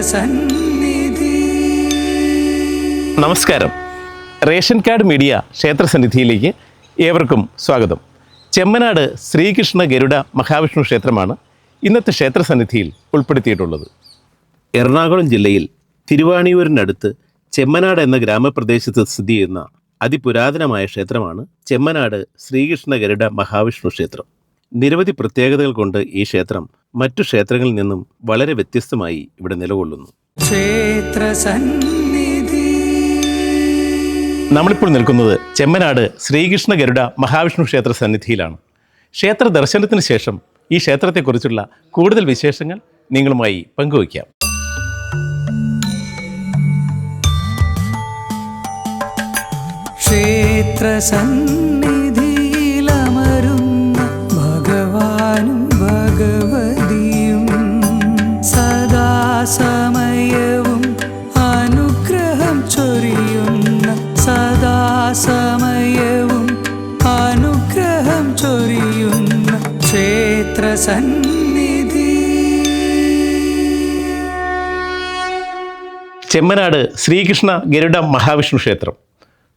ക്ഷേത്രസന്നിധി നമസ്കാരം. Ration card media ക്ഷേത്രസന്നിധിയിലേക്ക് ഏവർക്കും സ്വാഗതം. ചെമ്മനാട് ശ്രീകൃഷ്ണ ഗരുഡ മഹാവിഷ്ണു ക്ഷേത്രമാണ് ഇന്നത്തെ ക്ഷേത്രസന്നിധിയിൽ ഉൾപ്പെടുത്തിയിട്ടുള്ളത്. എറണാകുളം ജില്ലയിൽ തിരുവാണിയൂരിനടുത്ത് ചെമ്മനാട് എന്ന ഗ്രാമപ്രദേശത്ത് സ്ഥിതി ചെയ്യുന്ന അതിപുരാതനമായ ക്ഷേത്രമാണ് ചെമ്മനാട് ശ്രീകൃഷ്ണ ഗരുഡ മഹാവിഷ്ണു ക്ഷേത്രം. നിരവധി പ്രത്യേകതകൾ കൊണ്ട് ഈ ക്ഷേത്രം മറ്റു ക്ഷേത്രങ്ങളിൽ നിന്നും വളരെ വ്യത്യസ്തമായി ഇവിടെ നിലകൊള്ളുന്നു. നമ്മളിപ്പോൾ നിൽക്കുന്നത് ചെമ്മനാട് ശ്രീകൃഷ്ണ ഗരുഡ മഹാവിഷ്ണു ക്ഷേത്ര സന്നിധിയിലാണ്. ക്ഷേത്ര ദർശനത്തിന് ശേഷം ഈ ക്ഷേത്രത്തെക്കുറിച്ചുള്ള കൂടുതൽ വിശേഷങ്ങൾ നിങ്ങളുമായി പങ്കുവയ്ക്കാം. ക്ഷേത്രസന്നിധിയിലമരുന്ന ഭഗവാനും ഭഗവതിയും സദാസമയവും അനുഗ്രഹം ചൊരിയുന്ന സദാസമയവും അനുഗ്രഹം ചൊരിയുന്ന ക്ഷേത്രസന്നിധി ചെമ്മനാട് ശ്രീകൃഷ്ണ ഗരുഡ മഹാവിഷ്ണു ക്ഷേത്രം.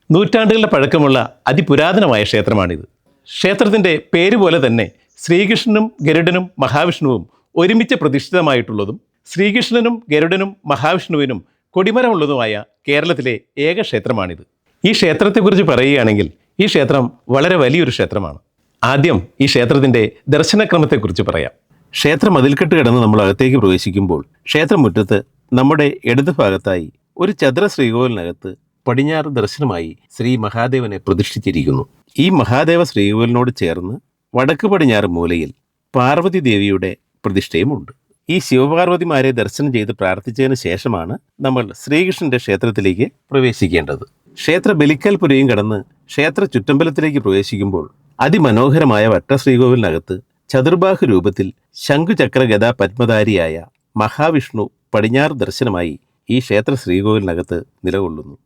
നൂറ്റാണ്ടുകളുടെ പഴക്കമുള്ള അതിപുരാതനമായ ക്ഷേത്രമാണിത്. ക്ഷേത്രത്തിന്റെ പേര് പോലെ തന്നെ ശ്രീകൃഷ്ണനും ഗരുഡനും മഹാവിഷ്ണുവും ഒരുമിച്ച് പ്രതിഷ്ഠിതമായിട്ടുള്ളതും ശ്രീകൃഷ്ണനും ഗരുഡനും മഹാവിഷ്ണുവിനും കൊടിമരമുള്ളതുമായ കേരളത്തിലെ ഏക ക്ഷേത്രമാണിത്. ഈ ക്ഷേത്രത്തെക്കുറിച്ച് പറയുകയാണെങ്കിൽ ഈ ക്ഷേത്രം വളരെ വലിയൊരു ക്ഷേത്രമാണ്. ആദ്യം ഈ ക്ഷേത്രത്തിന്റെ ദർശനക്രമത്തെക്കുറിച്ച് പറയാം. ക്ഷേത്ര മതിൽക്കെട്ട് കിടന്ന് നമ്മൾ അകത്തേക്ക് പ്രവേശിക്കുമ്പോൾ ക്ഷേത്രമുറ്റത്ത് നമ്മുടെ ഇടത് ഭാഗത്തായി ഒരു ചതുര ശ്രീകോവിലിനകത്ത് പടിഞ്ഞാറ് ദർശനമായി ശ്രീ മഹാദേവനെ പ്രതിഷ്ഠിച്ചിരിക്കുന്നു. ഈ മഹാദേവ ശ്രീകോവിലിനോട് ചേർന്ന് വടക്ക് പടിഞ്ഞാറ് മൂലയിൽ പാർവതി ദേവിയുടെ പ്രതിഷ്ഠയുമുണ്ട്. ഈ ശിവപാർവതിമാരെ ദർശനം ചെയ്ത് പ്രാർത്ഥിച്ചതിന് ശേഷമാണ് നമ്മൾ ശ്രീകൃഷ്ണന്റെ ക്ഷേത്രത്തിലേക്ക് പ്രവേശിക്കേണ്ടത്. ക്ഷേത്ര ബലിക്കൽപുരയും കടന്ന് ക്ഷേത്ര ചുറ്റമ്പലത്തിലേക്ക് പ്രവേശിക്കുമ്പോൾ അതിമനോഹരമായ വട്ടശ്രീകോവിലിനകത്ത് ചതുർബാഹു രൂപത്തിൽ ശംഖുചക്ര ഗദാ പത്മധാരിയായ മഹാവിഷ്ണു പടിഞ്ഞാറ് ദർശനമായി ഈ ക്ഷേത്ര ശ്രീകോവിലിനകത്ത് നിലകൊള്ളുന്നു.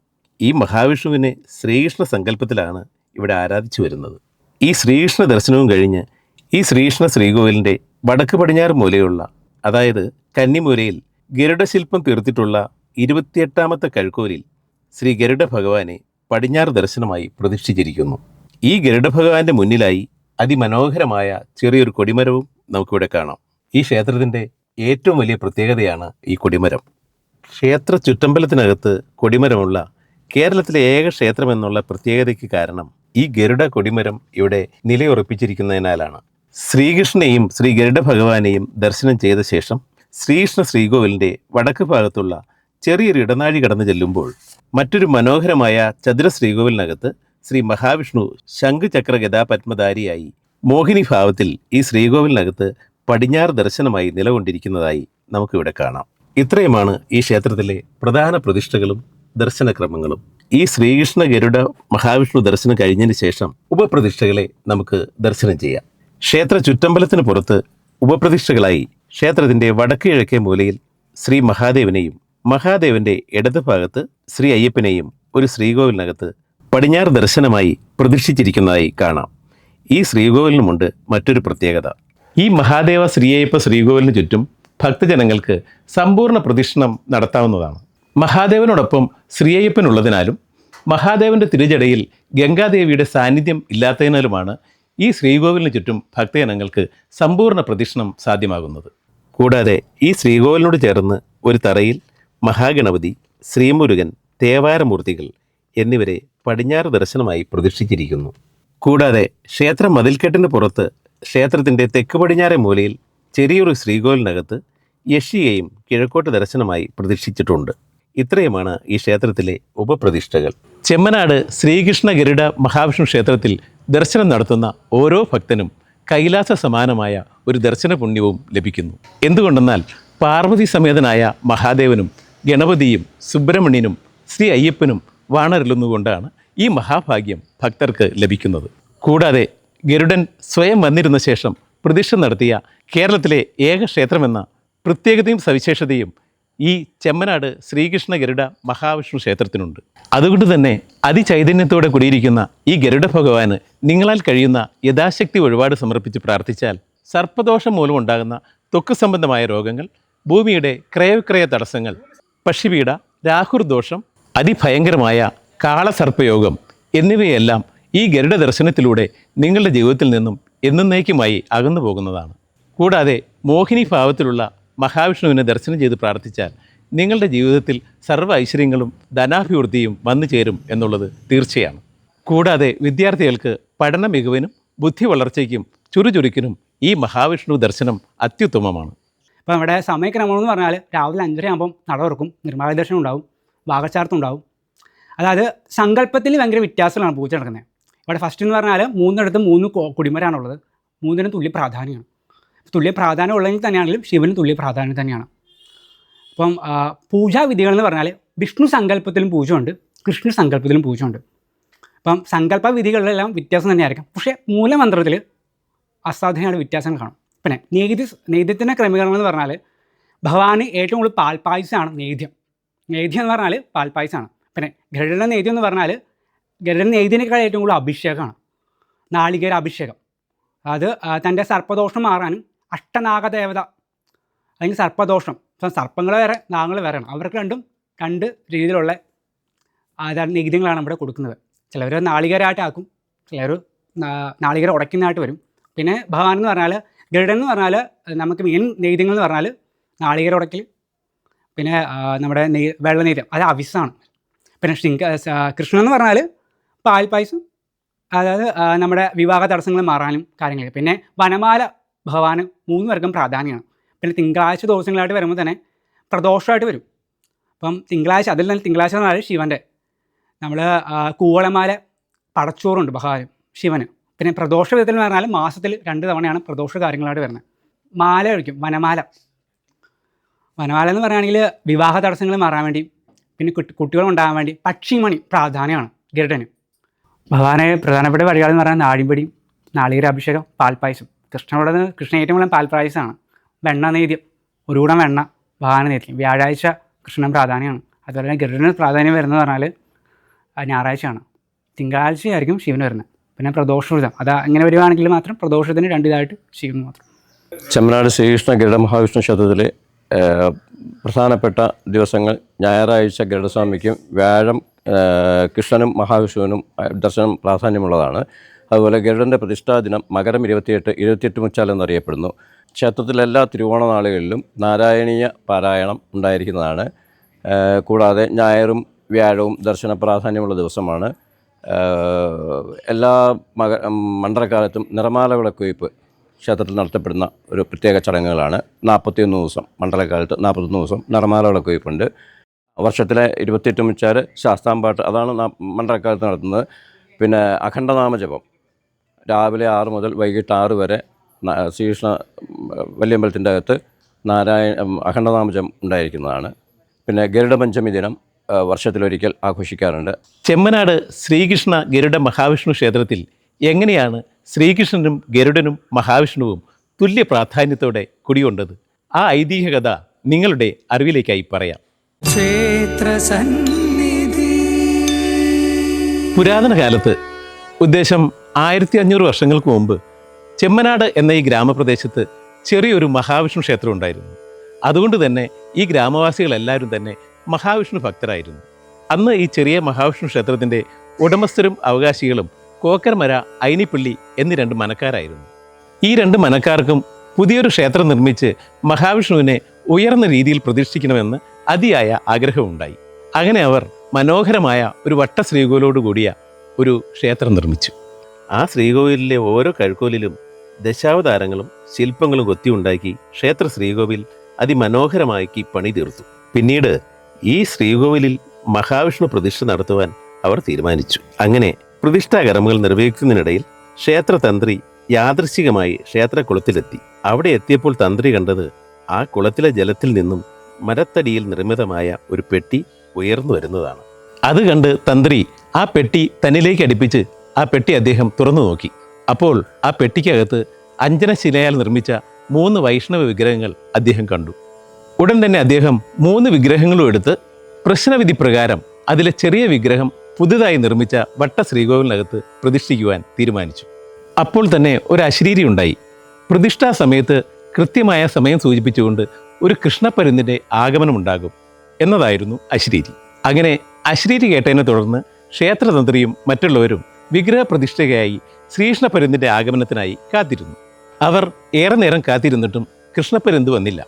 ഈ മഹാവിഷ്ണുവിനെ ശ്രീകൃഷ്ണ സങ്കല്പത്തിലാണ് ഇവിടെ ആരാധിച്ചു വരുന്നത്. ഈ ശ്രീകൃഷ്ണ ദർശനവും കഴിഞ്ഞ് ഈ ശ്രീകൃഷ്ണ ശ്രീകോവിലിന്റെ വടക്ക് പടിഞ്ഞാറ് മൂലയുള്ള അതായത് കന്നിമൂലയിൽ ഗരുഡശില്പം തീർത്തിട്ടുള്ള ഇരുപത്തിയെട്ടാമത്തെ കഴുക്കോലിൽ ശ്രീ ഗരുഡ ഭഗവാനെ പടിഞ്ഞാറ് ദർശനമായി പ്രതിഷ്ഠിച്ചിരിക്കുന്നു. ഈ ഗരുഡ ഭഗവാന്റെ മുന്നിലായി അതിമനോഹരമായ ചെറിയൊരു കൊടിമരവും നമുക്കിവിടെ കാണാം. ഈ ക്ഷേത്രത്തിന്റെ ഏറ്റവും വലിയ പ്രത്യേകതയാണ് ഈ കൊടിമരം. ക്ഷേത്ര ചുറ്റമ്പലത്തിനകത്ത് കൊടിമരമുള്ള കേരളത്തിലെ ഏക ക്ഷേത്രം എന്നുള്ള പ്രത്യേകതയ്ക്ക് കാരണം ഈ ഗരുഡ കൊടിമരം ഇവിടെ നിലയുറപ്പിച്ചിരിക്കുന്നതിനാലാണ്. ശ്രീകൃഷ്ണനെയും ശ്രീ ഗരുഡ ഭഗവാനെയും ദർശനം ചെയ്ത ശേഷം ശ്രീകൃഷ്ണ ശ്രീകോവിലിന്റെ വടക്ക് ഭാഗത്തുള്ള ചെറിയൊരു ഇടനാഴി കടന്നു ചെല്ലുമ്പോൾ മറ്റൊരു മനോഹരമായ ചതുര ശ്രീകോവിലിനകത്ത് ശ്രീ മഹാവിഷ്ണു ശംഖുചക്ര ഗതാപത്മധാരിയായി മോഹിനി ഭാവത്തിൽ ഈ ശ്രീകോവിലിനകത്ത് പടിഞ്ഞാറ് ദർശനമായി നിലകൊണ്ടിരിക്കുന്നതായി നമുക്കിവിടെ കാണാം. ഇത്രയുമാണ് ഈ ക്ഷേത്രത്തിലെ പ്രധാന പ്രതിഷ്ഠകളും ദർശനക്രമങ്ങളും. ഈ ശ്രീകൃഷ്ണ ഗരുഡ മഹാവിഷ്ണു ദർശനം കഴിഞ്ഞതിന് ശേഷം ഉപപ്രതിഷ്ഠകളെ നമുക്ക് ദർശനം ചെയ്യാം. ക്ഷേത്ര ചുറ്റമ്പലത്തിന് പുറത്ത് ഉപപ്രതിഷ്ഠകളായി ക്ഷേത്രത്തിന്റെ വടക്ക് കിഴക്കേ മൂലയിൽ ശ്രീ മഹാദേവനെയും മഹാദേവന്റെ ഇടത് ഭാഗത്ത് ശ്രീ അയ്യപ്പനെയും ഒരു ശ്രീകോവിലിനകത്ത് പടിഞ്ഞാറ് ദർശനമായി പ്രതിഷ്ഠിച്ചിരിക്കുന്നതായി കാണാം. ഈ ശ്രീകോവിലിനുമുണ്ട് മറ്റൊരു പ്രത്യേകത. ഈ മഹാദേവ ശ്രീയയ്യപ്പ ശ്രീകോവിലിന് ചുറ്റും ഭക്തജനങ്ങൾക്ക് സമ്പൂർണ പ്രദക്ഷിണം നടത്താവുന്നതാണ്. മഹാദേവനോടൊപ്പം ശ്രീയ്യപ്പനുള്ളതിനാലും മഹാദേവന്റെ തിരുജടയിൽ ഗംഗാദേവിയുടെ സാന്നിധ്യം ഇല്ലാത്തതിനാലുമാണ് ഈ ശ്രീകോവിലിന് ചുറ്റും ഭക്തജനങ്ങൾക്ക് സമ്പൂർണ പ്രദക്ഷിണം സാധ്യമാകുന്നത്. കൂടാതെ ഈ ശ്രീകോവിലിനോട് ചേർന്ന് ഒരു തറയിൽ മഹാഗണപതി ശ്രീമുരുകൻ തേവാരമൂർത്തികൾ എന്നിവരെ പടിഞ്ഞാറ് ദർശനമായി പ്രതിഷ്ഠിച്ചിരിക്കുന്നു. കൂടാതെ ക്ഷേത്ര മതിൽക്കെട്ടിന് പുറത്ത് ക്ഷേത്രത്തിന്റെ തെക്ക് പടിഞ്ഞാറെ മൂലയിൽ ചെറിയൊരു ശ്രീകോവിലിനകത്ത് യക്ഷിയെയും കിഴക്കോട്ട് ദർശനമായി പ്രതിഷ്ഠിച്ചിട്ടുണ്ട്. ഇത്രയുമാണ് ഈ ക്ഷേത്രത്തിലെ ഉപപ്രതിഷ്ഠകൾ. ചെമ്മനാട് ശ്രീകൃഷ്ണ ഗരുഡ മഹാവിഷ്ണു ക്ഷേത്രത്തിൽ ദർശനം നടത്തുന്ന ഓരോ ഭക്തനും കൈലാസ സമാനമായ ഒരു ദർശന പുണ്യവും ലഭിക്കുന്നു. എന്തുകൊണ്ടെന്നാൽ പാർവതി സമേതനായ മഹാദേവനും ഗണപതിയും സുബ്രഹ്മണ്യനും ശ്രീ അയ്യപ്പനും വാണരല്ലുന്നുകൊണ്ടാണ് ഈ മഹാഭാഗ്യം ഭക്തർക്ക് ലഭിക്കുന്നത്. കൂടാതെ ഗരുഡൻ സ്വയം വന്നിരുന്ന ശേഷം പ്രതിഷ്ഠ നടത്തിയ കേരളത്തിലെ ഏക ക്ഷേത്രമെന്ന പ്രത്യേകതയും സവിശേഷതയും ഈ ചെമ്മനാട് ശ്രീകൃഷ്ണ ഗരുഡ മഹാവിഷ്ണു ക്ഷേത്രത്തിനുണ്ട്. അതുകൊണ്ട് തന്നെ അതിചൈതന്യത്തോടെ കുടിയിരിക്കുന്ന ഈ ഗരുഡ ഭഗവാന് നിങ്ങളാൽ കഴിയുന്ന യഥാശക്തി ഒരുപാട് സമർപ്പിച്ച് പ്രാർത്ഥിച്ചാൽ സർപ്പദോഷം മൂലമുണ്ടാകുന്ന തൊക്ക് സംബന്ധമായ രോഗങ്ങൾ ഭൂമിയുടെ ക്രയവിക്രയ തടസ്സങ്ങൾ പക്ഷിപീഡ രാഹുർദോഷം അതിഭയങ്കരമായ കാളസർപ്പയോഗം എന്നിവയെല്ലാം ഈ ഗരുഡ ദർശനത്തിലൂടെ നിങ്ങളുടെ ജീവിതത്തിൽ നിന്നും എന്നേക്കുമായി അകന്നു പോകുന്നതാണ് കൂടാതെ മോഹിനി ഭാവത്തിലുള്ള മഹാവിഷ്ണുവിനെ ദർശനം ചെയ്ത് പ്രാർത്ഥിച്ചാൽ നിങ്ങളുടെ ജീവിതത്തിൽ സർവ ഐശ്വര്യങ്ങളും ധനാഭിവൃദ്ധിയും വന്നു ചേരും എന്നുള്ളത് തീർച്ചയാണ്. കൂടാതെ വിദ്യാർത്ഥികൾക്ക് പഠന മികവിനും ബുദ്ധി വളർച്ചയ്ക്കും ചുരുചുരുക്കിനും ഈ മഹാവിഷ്ണു ദർശനം അത്യുത്തമമാണ്. ഇപ്പോൾ നമ്മുടെ സമയക്രമം എന്ന് പറഞ്ഞാൽ രാവിലെ ആകുമ്പം നട തുറക്കും നിർമ്മാണ ദർശനം ഉണ്ടാവും വാഗച്ചാർത്തും ഉണ്ടാവും. അതായത് സങ്കല്പത്തിൽ ഭയങ്കര വ്യത്യാസങ്ങളാണ് പൂജ നടക്കുന്നത്. ഇവിടെ ഫസ്റ്റ് എന്ന് പറഞ്ഞാൽ മൂന്നിടത്ത് മൂന്ന് കുടിമരാണുള്ളത്. മൂന്നിനും തുല്യ പ്രാധാന്യമാണ്. തുല്യ പ്രാധാന്യം ഉള്ളതിൽ തന്നെയാണെങ്കിലും ശിവന് തുല്യ പ്രാധാന്യം തന്നെയാണ്. അപ്പം പൂജാവിധികൾ എന്ന് പറഞ്ഞാൽ വിഷ്ണു സങ്കല്പത്തിലും ഉണ്ട് കൃഷ്ണ സങ്കല്പത്തിലും ഉണ്ട് അപ്പം സങ്കല്പ വിധികളിലെല്ലാം വ്യത്യാസം തന്നെയായിരിക്കും. പക്ഷേ മൂലമന്ത്രത്തിൽ അസാധ്യമായ വ്യത്യാസങ്ങൾ കാണും. പിന്നെ നെയ്തി നെയ്ത്യത്തിന്റെ ക്രമീകരണം എന്ന് പറഞ്ഞാൽ ഭഗവാന് ഏറ്റവും കൂടുതൽ പാൽപ്പായസമാണ് നേദ്യം. നേദ്യം എന്ന് പറഞ്ഞാൽ പാൽപ്പായസമാണ് പിന്നെ ഗരുഡ നേദ്യം എന്ന് പറഞ്ഞാൽ ഗരുഡ നെയ്തിനേക്കാൾ ഏറ്റവും കൂടുതൽ അഭിഷേകമാണ്. നാളികേര അഭിഷേകം. അത് തന്റെ സർപ്പദോഷം മാറാനും അഷ്ടനാഗദേവത അല്ലെങ്കിൽ സർപ്പദോഷം. ഇപ്പം സർപ്പങ്ങൾ വരെ നാഗങ്ങൾ വരണം അവർക്ക് രണ്ടും രണ്ട് രീതിയിലുള്ള നികുതികളാണ് ഇവിടെ കൊടുക്കുന്നത്. ചിലവർ നാളികേരമായിട്ട് ആക്കും ചിലർ നാളികേര ഉടയ്ക്കുന്നതായിട്ട് വരും. പിന്നെ ഭഗവാൻ എന്ന് പറഞ്ഞാൽ ഗരുഡൻ എന്ന് പറഞ്ഞാൽ നമുക്ക് മെയിൻ നെയ്തിങ്ങൾ എന്ന് പറഞ്ഞാൽ നാളികേര ഉടയ്ക്കൽ പിന്നെ നമ്മുടെ നെയ് വെള്ള നെയ്തം അത് അവിസാണ്. പിന്നെ ശൃംഗ കൃഷ്ണൻ എന്ന് പറഞ്ഞാൽ പാൽപ്പായസം അതായത് നമ്മുടെ വിവാഹ തടസ്സങ്ങൾ മാറാനും കാര്യങ്ങൾ. പിന്നെ വനമാല ഭഗവാന് മൂന്ന് പേർക്കും പ്രാധാന്യമാണ്. പിന്നെ തിങ്കളാഴ്ച ദിവസങ്ങളായിട്ട് വരുമ്പോൾ തന്നെ പ്രദോഷമായിട്ട് വരും. അപ്പം തിങ്കളാഴ്ച അതിൽ തന്നെ തിങ്കളാഴ്ച എന്ന് ശിവന്റെ. നമ്മൾ കൂവളമാല പടച്ചോറുണ്ട് ഭഗവാൻ ശിവന്. പിന്നെ പ്രദോഷ വിധത്തിൽ എന്ന് പറഞ്ഞാൽ മാസത്തിൽ രണ്ട് തവണയാണ് പ്രദോഷ കാര്യങ്ങളായിട്ട് വരുന്നത്. മാല കഴിക്കും വനമാല. വനമാല എന്ന് പറയുകയാണെങ്കിൽ വിവാഹ തടസ്സങ്ങൾ മാറാൻ വേണ്ടി പിന്നെ കുട്ടി കുട്ടികൾ ഉണ്ടാകാൻ വേണ്ടി പക്ഷിമണി പ്രാധാന്യമാണ് ഗരുഡന്. ഭഗവാനെ പ്രധാനപ്പെട്ട വഴികൾ എന്ന് പറഞ്ഞാൽ നാടിമ്പടിയും നാളികേരാഭിഷേകം പാൽപ്പായസം. കൃഷ്ണനോട് കൃഷ്ണ ഏറ്റവും കൂടുതൽ പാൽപ്രായസമാണ് വെണ്ണ നേദ്യം ഒരു കൂടം വെണ്ണ വാഹന നേദ്യം. വ്യാഴാഴ്ച കൃഷ്ണൻ പ്രാധാന്യമാണ്. അതുപോലെ തന്നെ ഗരുഡന് പ്രാധാന്യം വരുന്നത് പറഞ്ഞാൽ ഞായറാഴ്ചയാണ്. തിങ്കളാഴ്ചയായിരിക്കും ശിവന് വരുന്നത്. പിന്നെ പ്രദോഷവൃതം അത് അങ്ങനെ വരികയാണെങ്കിൽ മാത്രം പ്രദോഷത്തിന് രണ്ടിതായിട്ട് ശിവൻ മാത്രം. ചെമ്മനാട് ശ്രീകൃഷ്ണ ഗരുഡ മഹാവിഷ്ണു ക്ഷേത്രത്തിലെ പ്രധാനപ്പെട്ട ദിവസങ്ങൾ ഞായറാഴ്ച ഗരുഡസ്വാമിക്കും വ്യാഴം കൃഷ്ണനും മഹാവിഷ്ണുവിനും ദർശനം പ്രാധാന്യമുള്ളതാണ്. അതുപോലെ ഗരുഡന്റെ പ്രതിഷ്ഠാ ദിനം മകരം ഇരുപത്തിയെട്ട് ഇരുപത്തിയെട്ട് മുച്ചാൽ എന്നറിയപ്പെടുന്നു. ക്ഷേത്രത്തിലെ എല്ലാ തിരുവോണ നാളുകളിലും നാരായണീയ പാരായണം ഉണ്ടായിരിക്കുന്നതാണ്. കൂടാതെ ഞായറും വ്യാഴവും ദർശന പ്രാധാന്യമുള്ള ദിവസമാണ്. എല്ലാ മക മണ്ഡലകാലത്തും നിറമാല ക്ഷേത്രത്തിൽ നടത്തപ്പെടുന്ന ഒരു പ്രത്യേക ചടങ്ങുകളാണ്. നാൽപ്പത്തിയൊന്ന് ദിവസം മണ്ഡലകാലത്ത് നാൽപ്പത്തൊന്ന് ദിവസം നിറമാല വിളക്കുവയ്പ്പുണ്ട് വർഷത്തിലെ ഇരുപത്തിയെട്ട് മുച്ചാറ് ശാസ്താംപാട്ട് അതാണ് മണ്ഡലക്കാലത്ത് നടത്തുന്നത്. പിന്നെ അഖണ്ഡനാമജപം രാവിലെ ആറ് മുതൽ വൈകിട്ട് ആറ് വരെ ശ്രീകൃഷ്ണ വല്യമ്പലത്തിന്റെ അകത്ത് നാരായണ അഖണ്ഡനാമജം ഉണ്ടായിരിക്കുന്നതാണ്. പിന്നെ ഗരുഡപഞ്ചമി ദിനം വർഷത്തിലൊരിക്കൽ ആഘോഷിക്കാറുണ്ട്. ചെമ്മനാട് ശ്രീകൃഷ്ണ ഗരുഡ മഹാവിഷ്ണു ക്ഷേത്രത്തിൽ എങ്ങനെയാണ് ശ്രീകൃഷ്ണനും ഗരുഡനും മഹാവിഷ്ണുവും തുല്യ പ്രാധാന്യത്തോടെ കുടികൊണ്ടത്? ആ ഐതിഹ്യ കഥ നിങ്ങളുടെ അറിവിലേക്കായി പറയാം. ക്ഷേത്ര സന്നിധി. പുരാതന കാലത്ത് ഉദ്ദേശം ആയിരത്തി അഞ്ഞൂറ് വർഷങ്ങൾക്ക് മുമ്പ് ചെമ്മനാട് എന്ന ഈ ഗ്രാമപ്രദേശത്ത് ചെറിയൊരു മഹാവിഷ്ണു ക്ഷേത്രം ഉണ്ടായിരുന്നു. അതുകൊണ്ട് തന്നെ ഈ ഗ്രാമവാസികളെല്ലാവരും തന്നെ മഹാവിഷ്ണു ഭക്തരായിരുന്നു. അന്ന് ഈ ചെറിയ മഹാവിഷ്ണു ക്ഷേത്രത്തിന്റെ ഉടമസ്ഥരും അവകാശികളും കോക്കർമര ഐനിപ്പള്ളി എന്നീ രണ്ട് മനക്കാരായിരുന്നു. ഈ രണ്ട് മനക്കാർക്കും പുതിയൊരു ക്ഷേത്രം നിർമ്മിച്ച് മഹാവിഷ്ണുവിനെ ഉയർന്ന രീതിയിൽ പ്രതിഷ്ഠിക്കണമെന്ന് അതിയായ ആഗ്രഹമുണ്ടായി. അങ്ങനെ അവർ മനോഹരമായ ഒരു വട്ട ശ്രീകോലോട് കൂടിയ ഒരു ക്ഷേത്രം നിർമ്മിച്ചു. ആ ശ്രീകോവിലിലെ ഓരോ കഴുക്കോലിലും ദശാവതാരങ്ങളും ശില്പങ്ങളും കൊത്തിയുണ്ടാക്കി ക്ഷേത്ര ശ്രീകോവിൽ അതിമനോഹരമാക്കി പണി തീർത്തു. പിന്നീട് ഈ ശ്രീകോവിലിൽ മഹാവിഷ്ണു പ്രതിഷ്ഠ നടത്തുവാൻ അവർ തീരുമാനിച്ചു. അങ്ങനെ പ്രതിഷ്ഠാ കർമ്മങ്ങൾ നിർവഹിക്കുന്നതിനിടയിൽ ക്ഷേത്രതന്ത്രി യാദൃശികമായി ക്ഷേത്രക്കുളത്തിലെത്തി അവിടെ എത്തിയപ്പോൾ തന്ത്രി കണ്ടത് ആ കുളത്തിലെ ജലത്തിൽ നിന്നും മരത്തടിയിൽ നിർമ്മിതമായ ഒരു പെട്ടി ഉയർന്നു വരുന്നതാണ്. അത് കണ്ട് തന്ത്രി ആ പെട്ടി തന്നിലേക്ക് അടുപ്പിച്ച് ആ പെട്ടി അദ്ദേഹം തുറന്നു നോക്കി. അപ്പോൾ ആ പെട്ടിക്കകത്ത് അഞ്ജനശിലയാൽ നിർമ്മിച്ച മൂന്ന് വൈഷ്ണവ വിഗ്രഹങ്ങൾ അദ്ദേഹം കണ്ടു. ഉടൻ തന്നെ അദ്ദേഹം മൂന്ന് വിഗ്രഹങ്ങളും എടുത്ത് പ്രശ്നവിധി പ്രകാരം അതിലെ ചെറിയ വിഗ്രഹം പുതുതായി നിർമ്മിച്ച വട്ട ശ്രീകോവിലിനകത്ത് പ്രതിഷ്ഠിക്കുവാൻ തീരുമാനിച്ചു. അപ്പോൾ തന്നെ ഒരു അശ്രീരി ഉണ്ടായി. പ്രതിഷ്ഠാ സമയത്ത് കൃത്യമായ സമയം സൂചിപ്പിച്ചുകൊണ്ട് ഒരു കൃഷ്ണപരുന്തിന്റെ ആഗമനമുണ്ടാകും എന്നതായിരുന്നു അശ്രീരി. അങ്ങനെ അശ്രീരി കേട്ടതിനെ തുടർന്ന് ക്ഷേത്രതന്ത്രിയും മറ്റുള്ളവരും വിഗ്രഹ പ്രതിഷ്ഠയായി ശ്രീകൃഷ്ണപരുന്തിന്റെ ആഗമനത്തിനായി കാത്തിരുന്നു. അവർ ഏറെ നേരം കാത്തിരുന്നിട്ടും കൃഷ്ണപ്പരുന്ത് വന്നില്ല.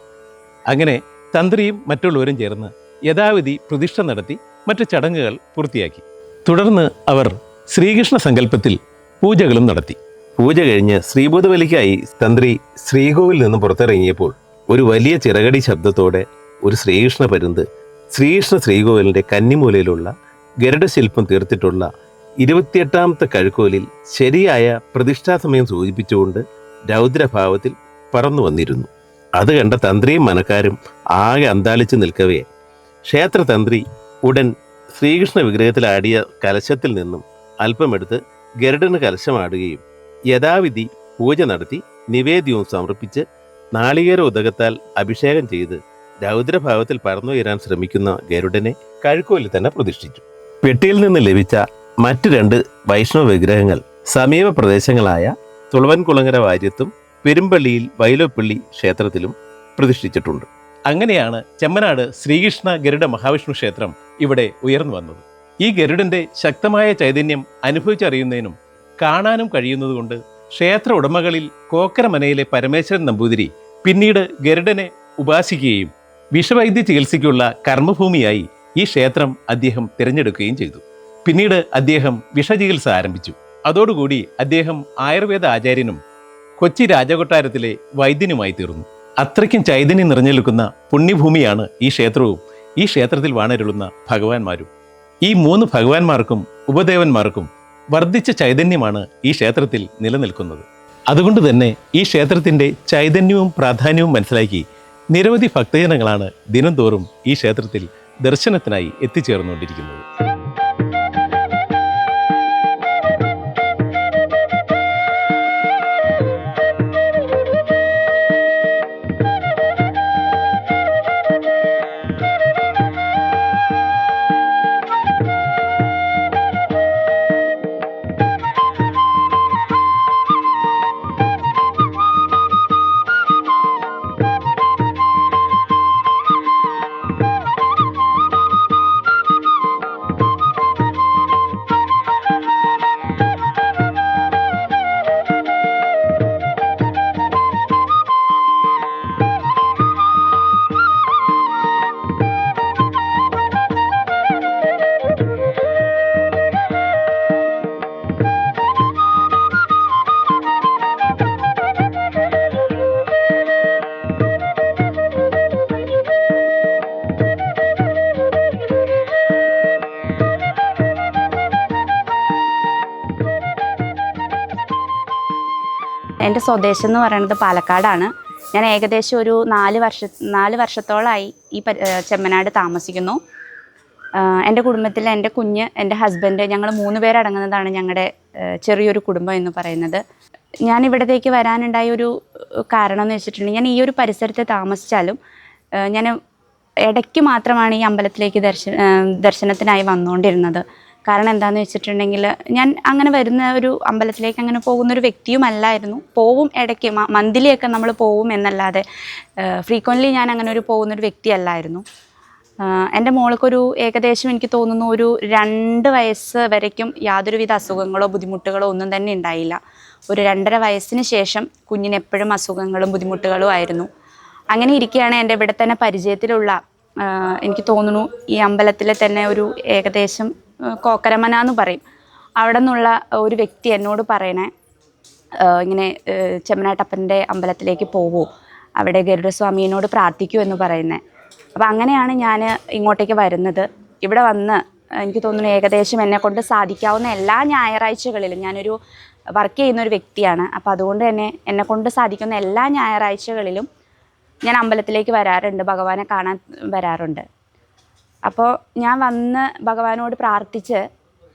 അങ്ങനെ തന്ത്രിയും മറ്റുള്ളവരും ചേർന്ന് യഥാവിധി പ്രതിഷ്ഠ നടത്തി മറ്റു ചടങ്ങുകൾ പൂർത്തിയാക്കി. തുടർന്ന് അവർ ശ്രീകൃഷ്ണ സങ്കല്പത്തിൽ പൂജകളും നടത്തി. പൂജ കഴിഞ്ഞ് ശ്രീഭൂതബലിക്കായി തന്ത്രി ശ്രീകോവിൽ നിന്ന് പുറത്തിറങ്ങിയപ്പോൾ ഒരു വലിയ ചിറകടി ശബ്ദത്തോടെ ഒരു ശ്രീകൃഷ്ണ പരുന്ത് ശ്രീകൃഷ്ണ ശ്രീകോവിലിന്റെ കന്നിമൂലയിലുള്ള ഗരുഡശില്പം തീർത്തിട്ടുള്ള ഇരുപത്തിയെട്ടാമത്തെ കഴുക്കോലിൽ ശരിയായ പ്രതിഷ്ഠാസമയം സൂചിപ്പിച്ചുകൊണ്ട് രൗദ്രഭാവത്തിൽ പറന്നു വന്നിരുന്നു. അത് കണ്ട തന്ത്രിയും മനക്കാരും ആകെ അന്താളിച്ചു നിൽക്കവേ. ക്ഷേത്രതന്ത്രി ഉടൻ ശ്രീകൃഷ്ണ വിഗ്രഹത്തിലാടിയ കലശത്തിൽ നിന്നും അല്പമെടുത്ത് ഗരുഡന് കലശമാടുകയും യഥാവിധി പൂജ നടത്തി നിവേദ്യവും സമർപ്പിച്ച് നാളികേര ഉദകത്താൽ അഭിഷേകം ചെയ്ത് രൗദ്രഭാവത്തിൽ പറന്നുയരാൻ ശ്രമിക്കുന്ന ഗരുഡനെ കഴുക്കോലിൽ തന്നെ പ്രതിഷ്ഠിച്ചു. പെട്ടിയിൽ നിന്ന് ലഭിച്ച മറ്റു രണ്ട് വൈഷ്ണവ വിഗ്രഹങ്ങൾ സമീപ പ്രദേശങ്ങളായ തുളവൻകുളങ്ങര വാര്യത്തും പെരുമ്പള്ളിയിൽ വൈലോപ്പള്ളി ക്ഷേത്രത്തിലും പ്രതിഷ്ഠിച്ചിട്ടുണ്ട്. അങ്ങനെയാണ് ചെമ്മനാട് ശ്രീകൃഷ്ണ ഗരുഡ മഹാവിഷ്ണു ക്ഷേത്രം ഇവിടെ ഉയർന്നു വന്നത്. ഈ ഗരുഡന്റെ ശക്തമായ ചൈതന്യം അനുഭവിച്ചറിയുന്നതിനും കാണാനും കഴിയുന്നതുകൊണ്ട് ക്ഷേത്ര ഉടമകളിൽ കോക്കരമനയിലെ പരമേശ്വരൻ നമ്പൂതിരി പിന്നീട് ഗരുഡനെ ഉപാസിക്കുകയും വിഷവൈദ്യ ചികിത്സയ്ക്കുള്ള കർമ്മഭൂമിയായി ഈ ക്ഷേത്രം അദ്ദേഹം തിരഞ്ഞെടുക്കുകയും ചെയ്തു. പിന്നീട് അദ്ദേഹം വിഷചികിത്സ ആരംഭിച്ചു. അതോടുകൂടി അദ്ദേഹം ആയുർവേദ ആചാര്യനും കൊച്ചി രാജകൊട്ടാരത്തിലെ വൈദ്യനുമായി തീർന്നു. അത്രയ്ക്കും ചൈതന്യം നിറഞ്ഞു നിൽക്കുന്ന പുണ്യഭൂമിയാണ് ഈ ക്ഷേത്രവും ഈ ക്ഷേത്രത്തിൽ വാണരുളുന്ന ഭഗവാന്മാരും. ഈ മൂന്ന് ഭഗവാന്മാർക്കും ഉപദേവന്മാർക്കും വർദ്ധിച്ച ചൈതന്യമാണ് ഈ ക്ഷേത്രത്തിൽ നിലനിൽക്കുന്നത്. അതുകൊണ്ട് തന്നെ ഈ ക്ഷേത്രത്തിന്റെ ചൈതന്യവും പ്രാധാന്യവും മനസ്സിലാക്കി നിരവധി ഭക്തജനങ്ങളാണ് ദിനംതോറും ഈ ക്ഷേത്രത്തിൽ ദർശനത്തിനായി എത്തിച്ചേർന്നുകൊണ്ടിരിക്കുന്നത്. എന്റെ സ്വദേശം എന്ന് പറയുന്നത് പാലക്കാടാണ്. ഞാൻ ഏകദേശം ഒരു നാല് വർഷ നാല് വർഷത്തോളമായി ഈ ചെമ്മനാട് താമസിക്കുന്നു. എന്റെ കുടുംബത്തിൽ എന്റെ കുഞ്ഞ് എന്റെ ഹസ്ബൻഡ് ഞങ്ങൾ മൂന്ന് പേരടങ്ങുന്നതാണ് ഞങ്ങളുടെ ചെറിയൊരു കുടുംബം എന്ന് പറയുന്നത്. ഞാൻ ഇവിടത്തേക്ക് വരാനുണ്ടായ ഒരു കാരണം എന്ന് വെച്ചിട്ടുണ്ടെങ്കിൽ ഞാൻ ഈ ഒരു പരിസരത്ത് താമസിച്ചാലും ഞാൻ ഇടയ്ക്ക് മാത്രമാണ് ഈ അമ്പലത്തിലേക്ക് ദർശന ദർശനത്തിനായി വന്നുകൊണ്ടിരുന്നത്. കാരണം എന്താണെന്ന് വെച്ചിട്ടുണ്ടെങ്കിൽ ഞാൻ അങ്ങനെ വരുന്ന ഒരു അമ്പലത്തിലേക്ക് അങ്ങനെ പോകുന്ന ഒരു വ്യക്തിയുമല്ലായിരുന്നു പോവും ഇടയ്ക്ക് മന്തിലിയൊക്കെ നമ്മൾ പോവും എന്നല്ലാതെ ഫ്രീക്വന്റ്ലി ഞാൻ അങ്ങനെ ഒരു പോകുന്നൊരു വ്യക്തിയല്ലായിരുന്നു എന്റെ മോൾക്കൊരു ഏകദേശം എനിക്ക് തോന്നുന്നു ഒരു രണ്ട് വയസ്സ് വരയ്ക്കും യാതൊരുവിധ അസുഖങ്ങളോ ബുദ്ധിമുട്ടുകളോ ഒന്നും തന്നെ ഉണ്ടായില്ല. ഒരു രണ്ടര വയസ്സിന് ശേഷം കുഞ്ഞിന് എപ്പോഴും അസുഖങ്ങളും ബുദ്ധിമുട്ടുകളും ആയിരുന്നു. അങ്ങനെ ഇരിക്കുകയാണ് എന്റെ ഇവിടെ തന്നെ പരിചയത്തിലുള്ള എനിക്ക് തോന്നുന്നു ഈ അമ്പലത്തിലെ തന്നെ ഒരു ഏകദേശം കോക്കരമന എന്ന് പറയും. അവിടെ നിന്നുള്ള ഒരു വ്യക്തി എന്നോട് പറയണേ ഇങ്ങനെ ചെമ്മനാട്ടപ്പന്റെ അമ്പലത്തിലേക്ക് പോവൂ. അവിടെ ഗരുഡസ്വാമിയോട് പ്രാർത്ഥിക്കൂ എന്ന് പറയുന്നത് അപ്പോൾ അങ്ങനെയാണ് ഞാൻ ഇങ്ങോട്ടേക്ക് വരുന്നത്. ഇവിടെ വന്ന് എനിക്ക് തോന്നുന്നു ഏകദേശം എന്നെ കൊണ്ട് സാധിക്കാവുന്ന എല്ലാ ഞായറാഴ്ചകളിലും ഞാനൊരു വർക്ക് ചെയ്യുന്ന ഒരു വ്യക്തിയാണ്. അപ്പോൾ അതുകൊണ്ട് തന്നെ എന്നെ കൊണ്ട് സാധിക്കുന്ന എല്ലാ ഞായറാഴ്ചകളിലും ഞാൻ അമ്പലത്തിലേക്ക് വരാറുണ്ട് ഭഗവാനെ കാണാൻ വരാറുണ്ട്. അപ്പോൾ ഞാൻ വന്ന് ഭഗവാനോട് പ്രാർത്ഥിച്ച്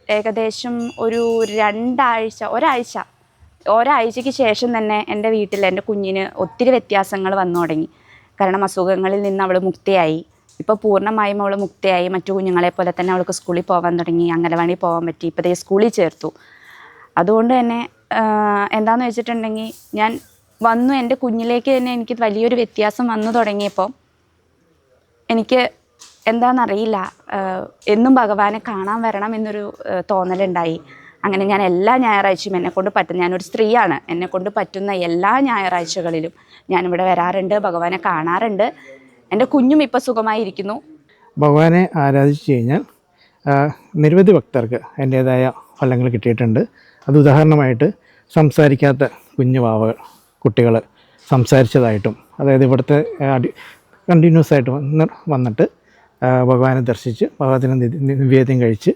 ഏകദേശം ഒരു രണ്ടാഴ്ച ഒരാഴ്ച ഒരാഴ്ചയ്ക്ക് ശേഷം തന്നെ എന്റെ വീട്ടിൽ എന്റെ കുഞ്ഞിന് ഒത്തിരി വ്യത്യാസങ്ങൾ വന്നു തുടങ്ങി. കാരണം അസുഖങ്ങളിൽ നിന്ന് അവൾ മുക്തിയായി. ഇപ്പോൾ പൂർണമായും അവൾ മുക്തിയായി. മറ്റു കുഞ്ഞുങ്ങളെ പോലെ തന്നെ അവൾക്ക് സ്കൂളിൽ പോകാൻ തുടങ്ങി അംഗനവാടി പോകാൻ പറ്റി. ഇപ്പോൾ ദേ സ്കൂളിൽ ചേർത്തു. അതുകൊണ്ട് തന്നെ എന്താണെന്ന് വെച്ചിട്ടുണ്ടെങ്കിൽ ഞാൻ വന്നു എന്റെ കുഞ്ഞിലേക്ക് തന്നെ എനിക്ക് വലിയൊരു വ്യത്യാസം വന്നു തുടങ്ങിയപ്പോൾ എനിക്ക് എന്താണെന്നറിയില്ല എന്നും ഭഗവാനെ കാണാൻ വരണം എന്നൊരു തോന്നലുണ്ടായി. അങ്ങനെ ഞാൻ എല്ലാ ഞായറാഴ്ചയും എന്നെക്കൊണ്ട് പറ്റുന്ന ഞാനൊരു സ്ത്രീയാണ്. എന്നെക്കൊണ്ട് പറ്റുന്ന എല്ലാ ഞായറാഴ്ചകളിലും ഞാനിവിടെ വരാറുണ്ട് ഭഗവാനെ കാണാറുണ്ട്. എന്റെ കുഞ്ഞും ഇപ്പോൾ സുഖമായിരിക്കുന്നു. ഭഗവാനെ ആരാധിച്ചു കഴിഞ്ഞാൽ നിരവധി ഭക്തർക്ക് എന്റേതായ ഫലങ്ങൾ കിട്ടിയിട്ടുണ്ട്. അത് ഉദാഹരണമായിട്ട് സംസാരിക്കാത്ത കുഞ്ഞു വാവകൾ കുട്ടികൾ സംസാരിച്ചതായിട്ടും അതായത് ഇവിടുത്തെ കണ്ടിന്യൂസ് ആയിട്ട് വന്ന് വന്നിട്ട് ഭഗവാനെ ദർശിച്ച് ഭഗവതിനെ നിവേദ്യം കഴിച്ച്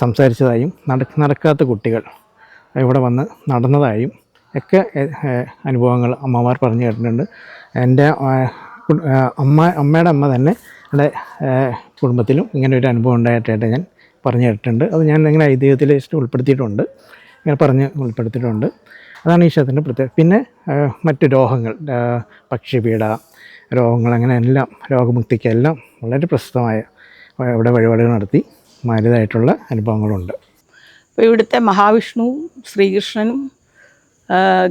സംസാരിച്ചതായും നട നടക്കാത്ത കുട്ടികൾ ഇവിടെ വന്ന് നടന്നതായും ഒക്കെ അനുഭവങ്ങൾ അമ്മമാർ പറഞ്ഞു കേട്ടിട്ടുണ്ട്. എന്റെ അമ്മ അമ്മയുടെ അമ്മ തന്നെ എന്റെ കുടുംബത്തിലും ഇങ്ങനെ ഒരു അനുഭവം ഉണ്ടായിട്ടായിട്ട് ഞാൻ പറഞ്ഞു കേട്ടിട്ടുണ്ട്. അത് ഞാൻ ഇങ്ങനെ ഐതിഹ്യത്തിൽ ഉൾപ്പെടുത്തിയിട്ടുണ്ട്. ഇങ്ങനെ പറഞ്ഞ് ഉൾപ്പെടുത്തിയിട്ടുണ്ട്. അതാണ് ഈ പ്രത്യേകത. പിന്നെ മറ്റു രോഗങ്ങൾ പക്ഷിപീഡ രോഗങ്ങൾ അങ്ങനെ എല്ലാം രോഗമുക്തിക്കെല്ലാം വളരെ പ്രശസ്തമായ ഇവിടെ വഴിപാടുകൾ നടത്തി മാരിതായിട്ടുള്ള അനുഭവങ്ങളുണ്ട്. അപ്പോൾ ഇവിടുത്തെ മഹാവിഷ്ണുവും ശ്രീകൃഷ്ണനും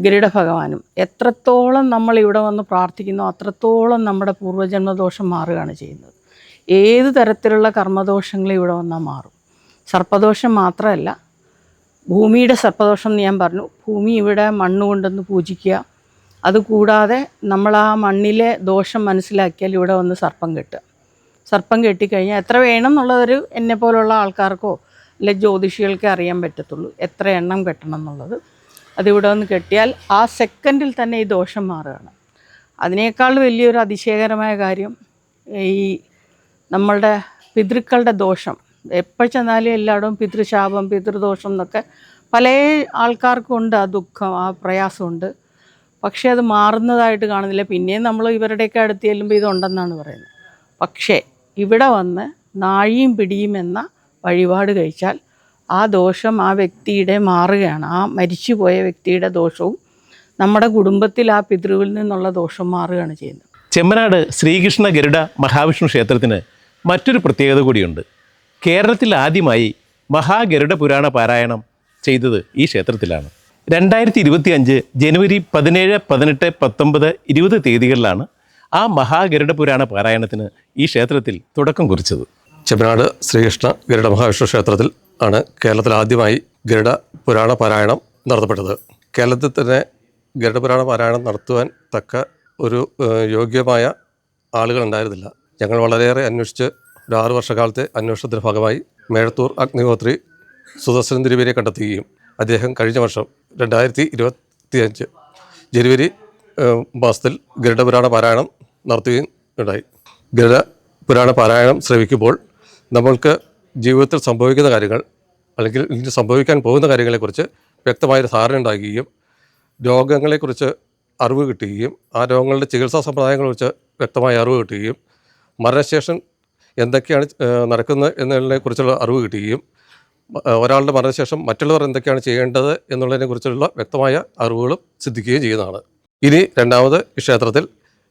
ഗരുഡ ഭഗവാനും എത്രത്തോളം നമ്മൾ ഇവിടെ വന്ന് പ്രാർത്ഥിക്കുന്നു അത്രത്തോളം നമ്മുടെ പൂർവജന്മദോഷം മാറുകയാണ് ചെയ്യുന്നത്. ഏത് തരത്തിലുള്ള കർമ്മദോഷങ്ങളും ഇവിടെ വന്നാൽ മാറും? സർപ്പദോഷം മാത്രമല്ല ഭൂമിയുടെ സർപ്പദോഷം എന്ന് ഞാൻ പറഞ്ഞു ഭൂമി ഇവിടെ മണ്ണ് കൊണ്ടൊന്ന് പൂജിക്കുക അതുകൂടാതെ നമ്മൾ ആ മണ്ണിലെ ദോഷം മനസ്സിലാക്കിയാൽ ഇവിടെ വന്ന് സർപ്പം കെട്ടുക. സർപ്പം കെട്ടിക്കഴിഞ്ഞാൽ എത്ര വേണം എന്നുള്ളതൊരു എന്നെ പോലുള്ള ആൾക്കാർക്കോ അല്ലെ ജ്യോതിഷികൾക്കേ അറിയാൻ പറ്റത്തുള്ളൂ. എത്ര എണ്ണം കെട്ടണം എന്നുള്ളത്. അതിവിടെ വന്ന് കെട്ടിയാൽ ആ സെക്കൻഡിൽ തന്നെ ഈ ദോഷം മാറുകയാണ്. അതിനേക്കാൾ വലിയൊരു അതിശയകരമായ കാര്യം ഈ നമ്മളുടെ പിതൃക്കളുടെ ദോഷം. എപ്പോൾ ചെന്നാലും എല്ലായിടവും പിതൃശാപം പിതൃദോഷം എന്നൊക്കെ പല ആൾക്കാർക്കും ഉണ്ട് ആ ദുഃഖം ആ പ്രയാസമുണ്ട്. പക്ഷേ അത് മാറുന്നതായിട്ട് കാണുന്നില്ല. പിന്നെയും നമ്മൾ ഇവരുടെയൊക്കെ അടുത്ത് ചെല്ലുമ്പോൾ ഇതുണ്ടെന്നാണ് പറയുന്നത്. പക്ഷേ ഇവിടെ വന്ന് നാഴിയും പിടിയും എന്ന വഴിപാട് കഴിച്ചാൽ ആ ദോഷം ആ വ്യക്തിയുടെ മാറുകയാണ്. ആ മരിച്ചുപോയ വ്യക്തിയുടെ ദോഷവും നമ്മുടെ കുടുംബത്തിൽ ആ പിതൃവിൽ നിന്നുള്ള ദോഷം മാറുകയാണ് ചെയ്യുന്നത്. ചെമ്മനാട് ശ്രീകൃഷ്ണ ഗരുഡ മഹാവിഷ്ണു ക്ഷേത്രത്തിന് മറ്റൊരു പ്രത്യേകത കൂടിയുണ്ട്. കേരളത്തിൽ ആദ്യമായി മഹാഗരുഡ പുരാണ പാരായണം ചെയ്തത് ഈ ക്ഷേത്രത്തിലാണ്. രണ്ടായിരത്തി ഇരുപത്തി അഞ്ച് ജനുവരി പതിനേഴ് പതിനെട്ട് പത്തൊമ്പത് ഇരുപത് തീയതികളിലാണ് ആ മഹാഗരുഡ പുരാണ പാരായണത്തിന് ഈ ക്ഷേത്രത്തിൽ തുടക്കം കുറിച്ചത്. ചെമ്മനാട് ശ്രീകൃഷ്ണ ഗരുഡ മഹാവിഷ്ണു ക്ഷേത്രത്തിൽ ആണ് കേരളത്തിൽ ആദ്യമായി ഗരുഡ പുരാണ പാരായണം നടത്തപ്പെട്ടത്. കേരളത്തിൽ തന്നെ ഗരുഡ പുരാണ പാരായണം നടത്തുവാൻ തക്ക ഒരു യോഗ്യമായ ആളുകൾ ഉണ്ടായിരുന്നില്ല. ഞങ്ങൾ വളരെയേറെ അന്വേഷിച്ച് ഒരു ആറു വർഷക്കാലത്തെ അന്വേഷണത്തിന്റെ ഭാഗമായി മേഴത്തൂർ അഗ്നിഹോത്രി സുദർശനം തിരുവേരിയെ കണ്ടെത്തുകയും അദ്ദേഹം കഴിഞ്ഞ വർഷം രണ്ടായിരത്തി ഇരുപത്തി അഞ്ച് ജനുവരി മാസത്തിൽ ഗരുഡ പുരാണ പാരായണം നടത്തുകയും ഉണ്ടായി. ഗരുഡ പുരാണ പാരായണം ശ്രവിക്കുമ്പോൾ നമ്മൾക്ക് ജീവിതത്തിൽ സംഭവിക്കുന്ന കാര്യങ്ങൾ അല്ലെങ്കിൽ ഇനി സംഭവിക്കാൻ പോകുന്ന കാര്യങ്ങളെക്കുറിച്ച് വ്യക്തമായൊരു ധാരണ ഉണ്ടാകുകയും രോഗങ്ങളെക്കുറിച്ച് അറിവ് കിട്ടുകയും ആ രോഗങ്ങളുടെ ചികിത്സാ സമ്പ്രദായങ്ങളെക്കുറിച്ച് വ്യക്തമായ അറിവ് കിട്ടുകയും മരണശേഷം എന്തൊക്കെയാണ് നടക്കുന്നത് എന്നതിനെക്കുറിച്ചുള്ള അറിവ് കിട്ടുകയും ഒരാളുടെ മരണശേഷം മറ്റുള്ളവർ എന്തൊക്കെയാണ് ചെയ്യേണ്ടത് എന്നുള്ളതിനെക്കുറിച്ചുള്ള വ്യക്തമായ അറിവുകളും സിദ്ധിക്കുകയും ചെയ്യുന്നതാണ്. ഇനി രണ്ടാമത് ക്ഷേത്രത്തിൽ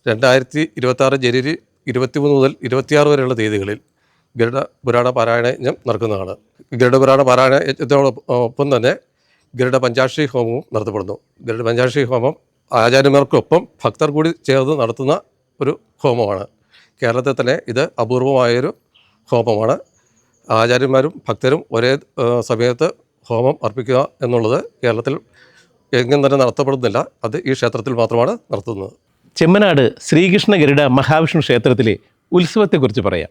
രണ്ടായിരത്തി ഇരുപത്തി ജനുവരി ഇരുപത്തിമൂന്ന് മുതൽ ഇരുപത്തിയാറ് വരെയുള്ള തീയതികളിൽ ഗരുഡ പുരാണ പാരായണം നടക്കുന്നതാണ്. ഗരുഡ പുരാണ പാരായണത്തോടൊപ്പം തന്നെ ഗരുഡ പഞ്ചാക്ഷി ഹോമവും നടത്തപ്പെടുന്നു. ഗരുഡ പഞ്ചാക്ഷി ഹോമം ആചാര്യന്മാർക്കൊപ്പം ഭക്തർ കൂടി ചേർന്ന് നടത്തുന്ന ഒരു ഹോമമാണ്. കേരളത്തിൽ തന്നെ ഇത് അപൂർവമായൊരു ഹോമമാണ്. ആചാര്യന്മാരും ഭക്തരും ഒരേ സമയത്ത് ഹോമം അർപ്പിക്കുക എന്നുള്ളത് കേരളത്തിൽ എങ്ങും തന്നെ നടത്തപ്പെടുന്നില്ല. അത് ഈ ക്ഷേത്രത്തിൽ മാത്രമാണ് നടത്തുന്നത്. ചെമ്മനാട് ശ്രീകൃഷ്ണ ഗരുഡ മഹാവിഷ്ണു ക്ഷേത്രത്തിലെ ഉത്സവത്തെക്കുറിച്ച് പറയാം.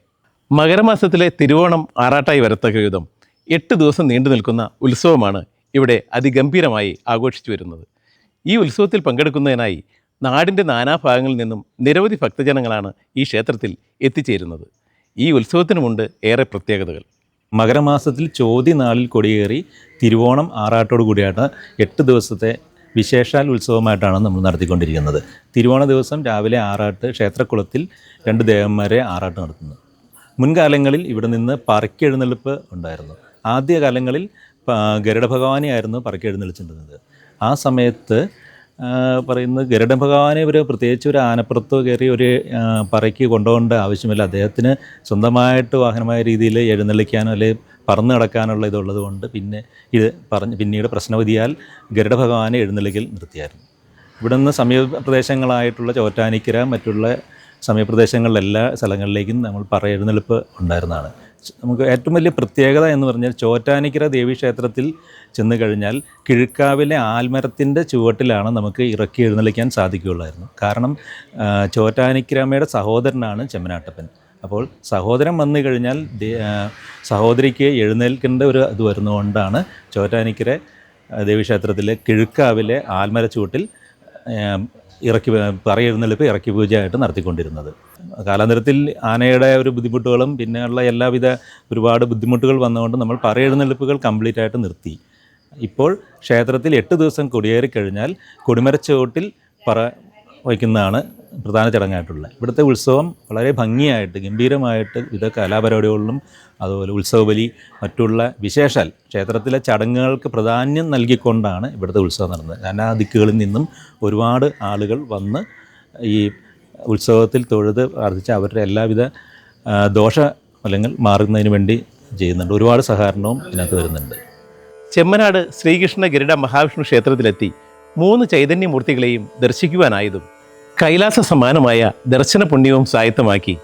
മകരമാസത്തിലെ തിരുവോണം ആറാട്ടായി വരത്തക്ക എട്ട് ദിവസം നീണ്ടു നിൽക്കുന്ന ഉത്സവമാണ് ഇവിടെ അതിഗംഭീരമായി ആഘോഷിച്ചു വരുന്നത്. ഈ ഉത്സവത്തിൽ പങ്കെടുക്കുന്നതിനായി നാടിന്റെ നാനാഭാഗങ്ങളിൽ നിന്നും നിരവധി ഭക്തജനങ്ങളാണ് ഈ ക്ഷേത്രത്തിൽ എത്തിച്ചേരുന്നത്. ഈ ഉത്സവത്തിനുമുണ്ട് ഏറെ പ്രത്യേകതകൾ. മകരമാസത്തിൽ ചോതി നാളിൽ കൊടിയേറി തിരുവോണം ആറാട്ടോട് കൂടിയാണ് എട്ട് ദിവസത്തെ വിശേഷാൽ ഉത്സവമായിട്ടാണ് നമ്മൾ നടത്തിക്കൊണ്ടിരിക്കുന്നത്. തിരുവോണ ദിവസം രാവിലെ ആറാട്ട് ക്ഷേത്രക്കുളത്തിൽ രണ്ട് ദേവന്മാരെ ആറാട്ട് നടത്തുന്നു. മുൻകാലങ്ങളിൽ ഇവിടെ നിന്ന് പറക്കി എഴുന്നള്ളിപ്പ് ഉണ്ടായിരുന്നു. ആദ്യ കാലങ്ങളിൽ ഗരുഡഭഗവാനെയായിരുന്നു ഗരുഡ ഭഗവാനെയായിരുന്നു പറക്കി എഴുന്നള്ളിച്ചിരുന്നത് ആ സമയത്ത് പറയുന്നത് ഗരുഡൻ ഭഗവാനെ ഒരു പ്രത്യേകിച്ച് ഒരു ആനപ്പുറത്തോ കയറി ഒരു പറയ്ക്ക് കൊണ്ടുപോകേണ്ട ആവശ്യമില്ല. അദ്ദേഹത്തിന് സ്വന്തമായിട്ട് വാഹനമായ രീതിയിൽ എഴുന്നള്ളിക്കാനോ അല്ലെങ്കിൽ പറന്ന് നടക്കാനുള്ള ഇതുള്ളത് കൊണ്ട് പിന്നെ ഇത് പറഞ്ഞ് പിന്നീട് പ്രശ്നവിധിയാൽ ഗരുഡ ഭഗവാനെ എഴുന്നള്ളിക്കൽ നിർത്തിയായിരുന്നു. ഇവിടെ നിന്ന് സമീപ പ്രദേശങ്ങളായിട്ടുള്ള ചോറ്റാനിക്കര മറ്റുള്ള സമീപപ്രദേശങ്ങളിലെല്ലാ സ്ഥലങ്ങളിലേക്കും നമ്മൾ പറ എഴുന്നള്ളിപ്പ് ഉണ്ടായിരുന്നതാണ്. നമുക്ക് ഏറ്റവും വലിയ പ്രത്യേകത എന്ന് പറഞ്ഞാൽ ചോറ്റാനിക്കര ദേവി ക്ഷേത്രത്തിൽ ചെന്ന് കഴിഞ്ഞാൽ കിഴുക്കാവിലെ ആൽമരത്തിന്റെ ചുവട്ടിലാണ് നമുക്ക് ഇറക്കി എഴുന്നള്ളിക്കാൻ സാധിക്കുകയുള്ളായിരുന്നു. കാരണം ചോറ്റാനിക്കിരാമയുടെ സഹോദരനാണ് ചെമ്മനാട്ടപ്പൻ. അപ്പോൾ സഹോദരൻ വന്നു കഴിഞ്ഞാൽ സഹോദരിക്ക് എഴുന്നേൽക്കേണ്ട ഒരു ഇത് വരുന്നതുകൊണ്ടാണ് ചോറ്റാനിക്കര ദേവീക്ഷേത്രത്തിലെ കിഴുക്കാവിലെ ആൽമര ചുവട്ടിൽ ഇറക്കി പറയെഴുന്നള്ളിപ്പ് ഇറക്കി പൂജയായിട്ട് നടത്തിക്കൊണ്ടിരുന്നത്. കാലാന്തരത്തിൽ ആനയുടെ ഒരു ബുദ്ധിമുട്ടുകളും പിന്നെയുള്ള എല്ലാവിധ ഒരുപാട് ബുദ്ധിമുട്ടുകൾ വന്നുകൊണ്ട് നമ്മൾ പറയെഴുന്നള്ളിപ്പുകൾ കംപ്ലീറ്റ് ആയിട്ട് നിർത്തി. ഇപ്പോൾ ക്ഷേത്രത്തിൽ എട്ട് ദിവസം കൊടിയേറി കഴിഞ്ഞാൽ കൊടിമരച്ചുവട്ടിൽ പറ വയ്ക്കുന്നതാണ് പ്രധാന ചടങ്ങായിട്ടുള്ളത്. ഇവിടുത്തെ ഉത്സവം വളരെ ഭംഗിയായിട്ട് ഗംഭീരമായിട്ട് വിവിധ കലാപരിപാടികളിലും അതുപോലെ ഉത്സവബലി മറ്റുള്ള വിശേഷാൽ ക്ഷേത്രത്തിലെ ചടങ്ങുകൾക്ക് പ്രാധാന്യം നൽകിക്കൊണ്ടാണ് ഇവിടുത്തെ ഉത്സവം നടന്നത്. നാനാ ദിക്കുകളിൽ നിന്നും ഒരുപാട് ആളുകൾ വന്ന് ഈ ഉത്സവത്തിൽ തൊഴുത് പ്രാർത്ഥിച്ച് അവരുടെ എല്ലാവിധ ദോഷ ഫലങ്ങൾ മാറുന്നതിന് വേണ്ടി ചെയ്യുന്നുണ്ട്. ഒരുപാട് സഹകരണവും ഇതിനകത്ത് വരുന്നുണ്ട്. ചെമ്മനാട് ശ്രീകൃഷ്ണ ഗരുഡ മഹാവിഷ്ണു ക്ഷേത്രത്തിലെത്തി മൂന്ന് ചൈതന്യമൂർത്തികളെയും ദർശിക്കുവാനായതും കൈലാസ സമാനമായ ദർശന പുണ്യവും സായത്തമാക്കി.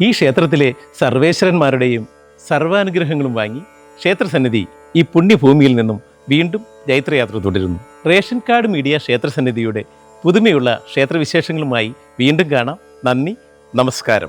ഈ ക്ഷേത്രത്തിലെ സർവേശ്വരന്മാരുടെയും സർവാനുഗ്രഹങ്ങളും വാങ്ങി ക്ഷേത്രസന്നിധി ഈ പുണ്യഭൂമിയിൽ നിന്നും വീണ്ടും ജൈത്രയാത്ര തുടരുന്നു. റേഷൻ കാർഡ് മീഡിയ ക്ഷേത്രസന്നിധിയുടെ പുതുമയുള്ള ക്ഷേത്രവിശേഷങ്ങളുമായി വീണ്ടും കാണാം. നന്ദി നമസ്കാരം.